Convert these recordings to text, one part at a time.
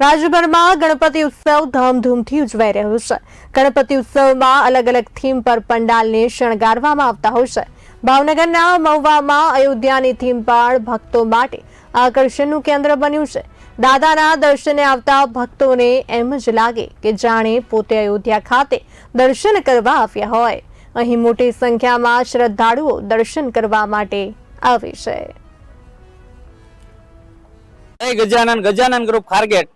રાજ્યભરમાં ગણપતિ ઉત્સવ ધામધૂમથી ઉજવાઈ રહ્યો છે. ગણપતિ ઉત્સવમાં અલગ અલગ થીમ પર પંડાલને શણગારવામાં આવતા હોય છે. ભાવનગરના મહુવામાં અયોધ્યાની થીમ પણ ભક્તો માટે આકર્ષણનું કેન્દ્ર બન્યું છે. દાદાના દર્શને આવતા ભક્તોને એમ જ લાગે કે જાણે પોતે અયોધ્યા ખાતે દર્શન કરવા આવ્યા હોય. અહીં મોટી સંખ્યામાં શ્રદ્ધાળુઓ દર્શન કરવા માટે આવે છે. ગજાનન ગજાનન ગ્રુપ ખારગેટ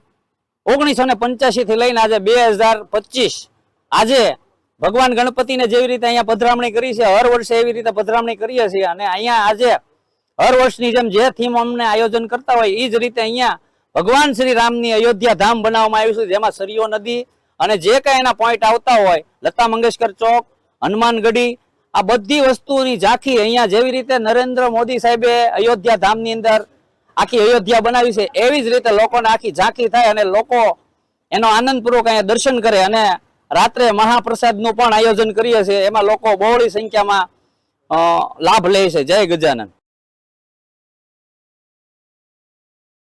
ઓગણીસો ને પંચ્યાસી થી લઈને આજે બે હજાર પચીસ. આજે ભગવાન ગણપતિને જેવી રીતે અહીંયા પધરામણી કરી છે, હર વર્ષે એવી રીતે પધરામણી કરીએ છીએ અને અહીંયા આજે હર વર્ષની જેમ જે થીમ અમને આયોજન કરતા હોય એ જ રીતે અહીંયા ભગવાન શ્રી રામની અયોધ્યા ધામ બનાવવામાં આવ્યું છે, જેમાં સરિયો નદી અને જે કાંઈ એના પોઈન્ટ આવતા હોય, લતા મંગેશકર ચોક હનુમાનગઢી આ બધી વસ્તુની ઝાંખી અહીંયા જેવી રીતે નરેન્દ્ર મોદી સાહેબે અયોધ્યા ધામની અંદર આખી અયોધ્યા બનાવી છે. એવી જ રીતે લોકોને આખી ઝાંખી થાય અને લોકો એનો આનંદપૂર્વક અહીંયા દર્શન કરે અને રાત્રે મહાપ્રસાદનું પણ આયોજન કરીએ છીએ. એમાં લોકો બહોળી સંખ્યામાં લાભ લે છે. જય ગજાનંદ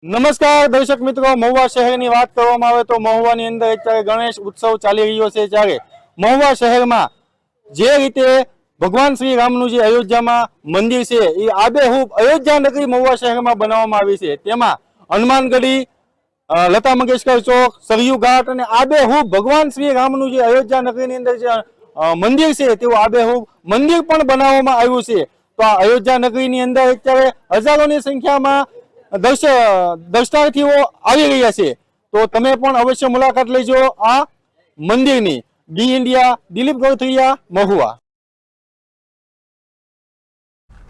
નમસ્કાર દર્શક મિત્રો, મહુવા શહેરની વાત કરવામાં આવે તો મહુવાની અંદર અત્યારે ગણેશ ઉત્સવ ચાલી રહ્યો છે. ત્યારે મહુવા શહેરમાં જે રીતે ભગવાન શ્રી રામનું જે અયોધ્યામાં મંદિર છે, એ આબેહૂબ અયોધ્યા નગરી મહુવા શહેરમાં બનાવવામાં આવી છે. તેમાં હનુમાનગઢી લતા મંગેશકર ચોક, સરયુ ઘાટ અને આબેહૂબ ભગવાન શ્રી રામનું જે અયોધ્યા નગરીની અંદર જે મંદિર છે, તેવું આબેહૂબ મંદિર પણ બનાવવામાં આવ્યું છે. તો આ અયોધ્યા નગરીની અંદર અત્યારે હજારોની સંખ્યામાં દર્શ, દર્શનાર્થીઓ આવી રહ્યા છે. તો તમે પણ અવશ્ય મુલાકાત લેજો આ મંદિરની. D India, Dilip ગૌથરિયા Mahuva.